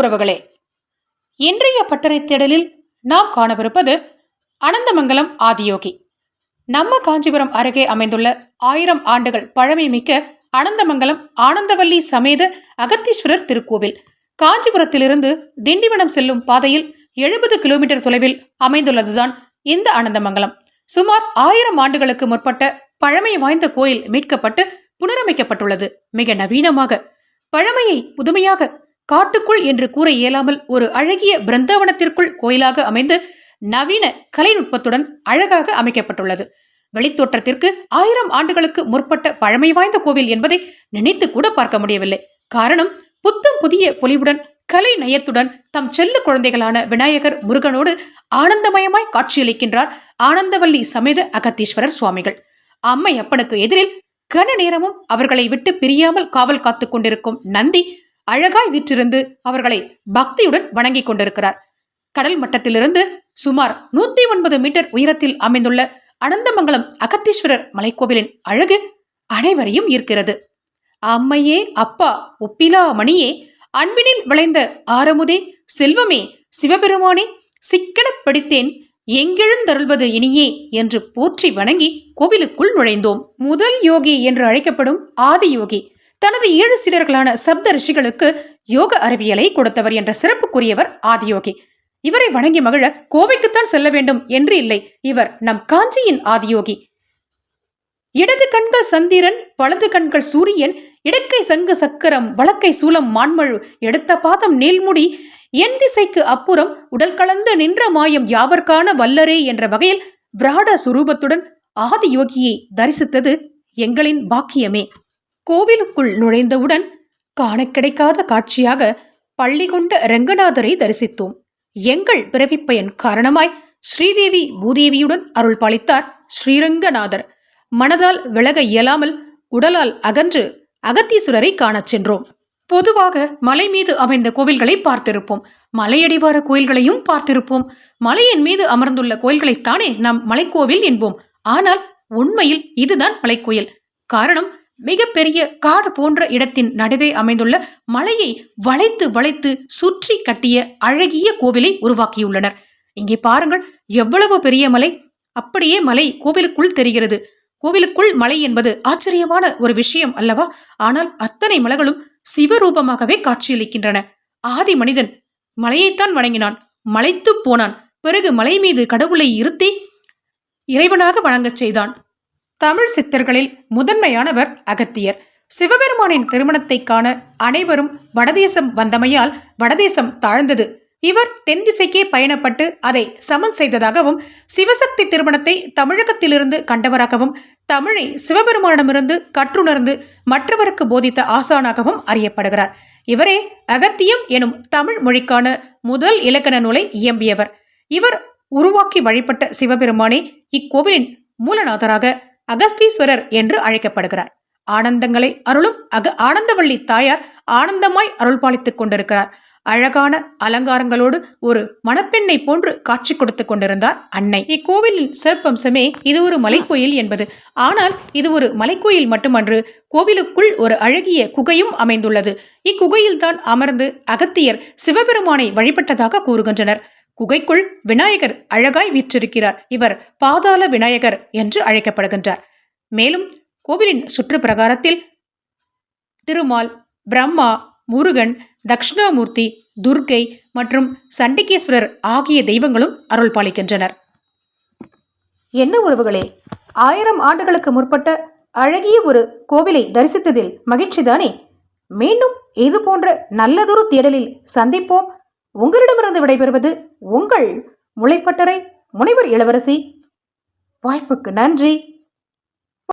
உறவுகளே. இன்றைய பட்டறை தேடலில் நாம் காணவிருப்பது அனந்தமங்கலம் ஆதியோகி. நம்ம காஞ்சிபுரம் அருகே அமைந்துள்ள ஆயிரம் ஆண்டுகள் பழமை மிக்க அனந்தமங்கலம் ஆனந்தவல்லி சமேத அகத்தீஸ்வரர் திருக்கோவில். காஞ்சிபுரத்திலிருந்து திண்டிவனம் செல்லும் பாதையில் எழுபது கிலோமீட்டர் தொலைவில் அமைந்துள்ளதுதான் இந்த அனந்தமங்கலம். சுமார் ஆயிரம் ஆண்டுகளுக்கு முற்பட்ட பழமை வாய்ந்த கோயில் மீட்கப்பட்டு புனரமைக்கப்பட்டுள்ளது. மிக நவீனமாக பழமையை புதுமையாக காட்டுக்குள் என்று கூற இயலாமல் ஒரு அழகிய பிருந்தாவனத்திற்குள் கோயிலாக அமைந்து நவீன கலைநுட்பத்துடன் அழகாக அமைக்கப்பட்டுள்ளது. வெளித்தோற்றத்திற்கு ஆயிரம் ஆண்டுகளுக்கு முற்பட்ட பழமை வாய்ந்த கோவில் என்பதை நினைத்து கூட பார்க்க முடியவில்லை. காரணம் புத்தம் புதிய பொலிவுடன் கலை நயத்துடன் தம் செல்ல குழந்தைகளான விநாயகர் முருகனோடு ஆனந்தமயமாய் காட்சியளிக்கின்றார் ஆனந்தவல்லி சமேத அகத்தீஸ்வரர் சுவாமிகள். அம்மை அப்பனுக்கு எதிரில் கன நேரமும் அவர்களை விட்டு பிரியாமல் காவல் காத்துக் கொண்டிருக்கும் நந்தி அழகாய் வீற்றிருந்து அவர்களை பக்தியுடன் வணங்கிக் கொண்டிருக்கிறார். கடல் மட்டத்திலிருந்து சுமார் நூத்தி ஒன்பது மீட்டர் உயரத்தில் அமைந்துள்ள அனந்தமங்கலம் அகத்தீஸ்வரர் மலைக்கோவிலின் அழகு அனைவரையும் ஈர்க்கிறது. அம்மையே அப்பா ஒப்பிலா மணியே அன்பினில் விளைந்த ஆரமுதே செல்வமே சிவபெருமானே சிக்கனப் பிடித்தேன் எங்கெழுந்தருள்வது இனியே என்று போற்றி வணங்கி கோவிலுக்குள் நுழைந்தோம். முதல் யோகி என்று அழைக்கப்படும் ஆதி யோகி தனது ஏழு சீடர்களான சப்த ரிஷிகளுக்கு யோக அறிவியலை கொடுத்தவர் என்ற சிறப்புக்குரியவர் ஆதியோகி. இவரை வணங்கி மகிழ கோவைக்குத்தான் செல்ல வேண்டும் என்று இல்லை. இவர் நம் காஞ்சியின் ஆதியோகி. இடது கண்கள் சந்திரன் வலது கண்கள் சூரியன் இடக்கை சங்கு சக்கரம் வழக்கை சூலம் மான்மழு எடுத்த பாதம் நீள்முடி என் திசைக்கு அப்புறம் உடல் கலந்து நின்ற மாயம் யாவர்க்கான வல்லரே என்ற வகையில் விராட சுரூபத்துடன் ஆதி யோகியை தரிசித்தது எங்களின் பாக்கியமே. கோவிலுக்குள் நுழைந்தவுடன் காண கிடைக்காத காட்சியாக பள்ளி கொண்ட ரங்கநாதரை தரிசித்தோம். எங்கள் பிறவிப்பயன் காரணமாய் ஸ்ரீதேவி பூதேவியுடன் அருள் பாலித்தார் ஸ்ரீரங்கநாதர். மனதால் விலக இயலாமல் உடலால் அகன்று அகத்தீஸ்வரரை காணச் சென்றோம். பொதுவாக மலை மீது அமைந்த கோவில்களை பார்த்திருப்போம். மலையடிவார கோயில்களையும் பார்த்திருப்போம். மலையின் மீது அமர்ந்துள்ள கோயில்களைத்தானே நாம் மலைக்கோவில் என்போம். ஆனால் உண்மையில் இதுதான் மலைக்கோயில். காரணம் மிகப்பெரிய காடு போன்ற இடத்தின் நடுவே அமைந்துள்ள மலையை வளைத்து வளைத்து சுற்றி கட்டிய அழகிய கோவிலை உருவாக்கியுள்ளனர். இங்கே பாருங்கள் எவ்வளவு பெரிய மலை. அப்படியே மலை கோவிலுக்குள் தெரிகிறது. கோவிலுக்குள் மலை என்பது ஆச்சரியமான ஒரு விஷயம் அல்லவா? ஆனால் அத்தனை மலைகளும் சிவரூபமாகவே காட்சியளிக்கின்றன. ஆதி மனிதன் மலையைத்தான் வணங்கினான். மலைத்து போனான். பிறகு மலை மீது கடவுளை இருத்தி இறைவனாக வணங்கச் செய்தான். தமிழ் சித்தர்களில் முதன்மையானவர் அகத்தியர். சிவபெருமானின் திருமணத்தை காண அனைவரும் வடதேசம் வந்தமையால் வடதேசம் தாழ்ந்தது. இவர் தென் திசைக்கே பயணப்பட்டு அதை சமன் செய்ததாகவும் சிவசக்தி திருமணத்தை தமிழகத்திலிருந்து கண்டவராகவும் தமிழை சிவபெருமானிடமிருந்து கற்றுணர்ந்து மற்றவருக்கு போதித்த ஆசானாகவும் அறியப்படுகிறார். இவரே அகத்தியம் எனும் தமிழ் மொழிக்கான முதல் இலக்கண நூலை இயம்பியவர். இவர் உருவாக்கி வழிபட்ட சிவபெருமானே இக்கோவிலின் மூலநாதராக அகஸ்தீஸ்வரர் என்று அழைக்கப்படுகிறார். ஆனந்தங்களை அருளும் அக ஆனந்தவள்ளி தாயார் ஆனந்தமாய் அருள் பாலித்துக் கொண்டிருக்கிறார். அழகான அலங்காரங்களோடு ஒரு மணப்பெண்ணை போன்று காட்சி கொடுத்து கொண்டிருந்தார் அன்னை. இக்கோவிலின் சிறப்பம்சமே இது ஒரு மலைக்கோயில் என்பது. ஆனால் இது ஒரு மலைக்கோயில் மட்டுமன்று கோவிலுக்குள் ஒரு அழகிய குகையும் அமைந்துள்ளது. இக்குகையில்தான் அமர்ந்து அகத்தியர் சிவபெருமானை வழிபட்டதாக கூறுகின்றனர். குகைக்குள் விநாயகர் அழகாய் வீற்றிருக்கிறார். இவர் பாதாள விநாயகர் என்று அழைக்கப்படுகின்றார். மேலும் கோவிலின் சுற்று பிரகாரத்தில் திருமால் பிரம்மா முருகன் தக்ஷணாமூர்த்தி துர்க்கை மற்றும் சண்டிகேஸ்வரர் ஆகிய தெய்வங்களும் அருள் பாலிக்கின்றனர். என்ன உறவுகளே? ஆயிரம் ஆண்டுகளுக்கு முற்பட்ட அழகிய ஒரு கோவிலை தரிசித்ததில் மகிழ்ச்சிதானே மீண்டும் இது போன்ற நல்லதொரு தேடலில் சந்திப்போம். உங்களிடமிருந்து விடைபெறுவது உங்கள் முளைப்பட்டறை முனைவர் இளவரசி. வாய்ப்புக்கு நன்றி.